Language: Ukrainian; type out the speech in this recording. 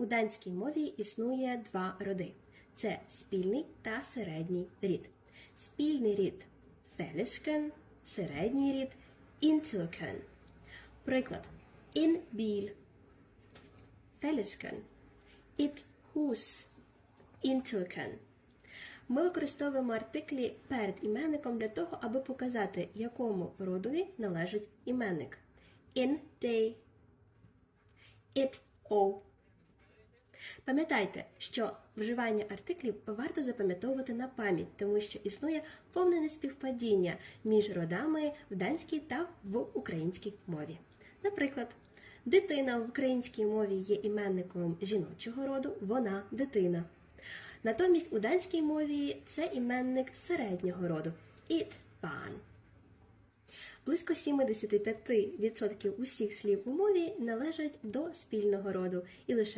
У данській мові існує два роди: це спільний та середній рід. Спільний рід фелішкен, середній рід інтілкен. Приклад in фелішкен, it hus. Ми використовуємо артиклі перед іменником для того, аби показати, якому родові належить іменник. In day, it o. Пам'ятайте, що вживання артиклів варто запам'ятовувати на пам'ять, тому що існує повне неспівпадіння між родами в данській та в українській мові. Наприклад, дитина в українській мові є іменником жіночого роду, вона дитина. Натомість у данській мові це іменник середнього роду it barn. Близько 75% усіх слів у мові належать до спільного роду, і лише